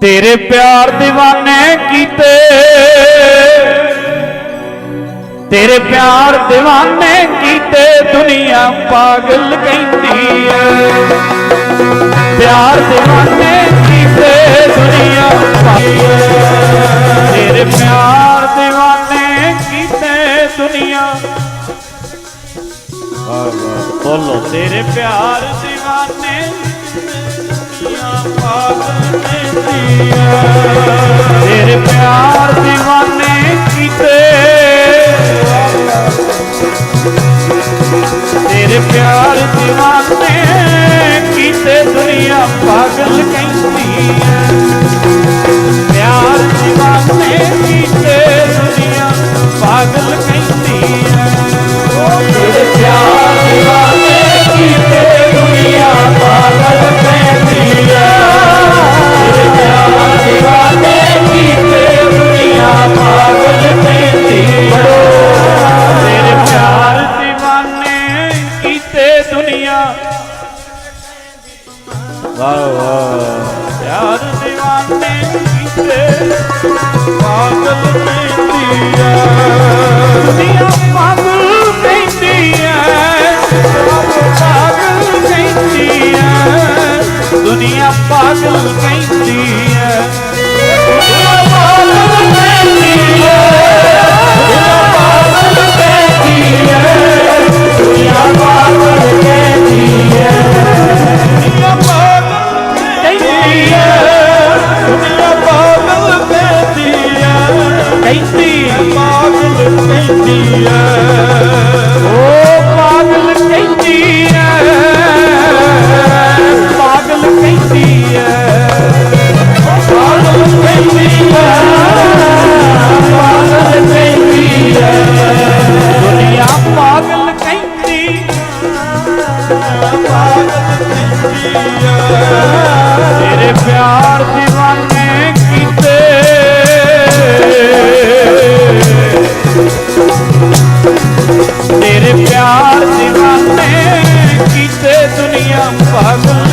ਤੇਰੇ ਪਿਆਰ دیਵਾਨੇ ਕੀਤੇ। ਤੇਰੇ ਪਿਆਰ دیਵਾਨੇ ਕੀਤੇ, ਦੁਨੀਆ ਪਾਗਲ ਕਹਿੰਦੀ ਐ ਪਿਆਰ دیਵਾਨੇ ਕੀਤੇ, ਦੁਨੀਆ ਪਾਗਲ ਤੇਰੇ ਪਿਆਰ دیਵਾਨੇ ਕੀਤੇ, ਦੁਨੀਆ ਆਹ ਬੋਲੋ, ਤੇਰੇ ਪਿਆਰ دیਵਾਨੇ ਤੇਰੇ ਪਿਆਰ دیਵਾਨੇ ਕੀਤੇ ਵਾਹ ਵਾਹ। ਪਿਆਰ دیਵਾਨੇ ਕੀਤੇ, ਪਾਗਲ ਕਹਿੰਦੀ ਦੁਨੀਆ ਪਾਗਲ ਕਹਿੰਦੀ ਪਾਗਲ ਕਹਿੰਦੀ ਦੁਨੀਆ ਪਾਗਲ ਕਹਿੰਦੀ ਤੇਰੇ ਪਿਆਰ دیਵਾਨੇ ਕੀਤੇ। ਤੇਰੇ ਪਿਆਰ دیਵਾਨੇ ਕੀਤੇ ਦੁਨੀਆ ਪਾਗਲ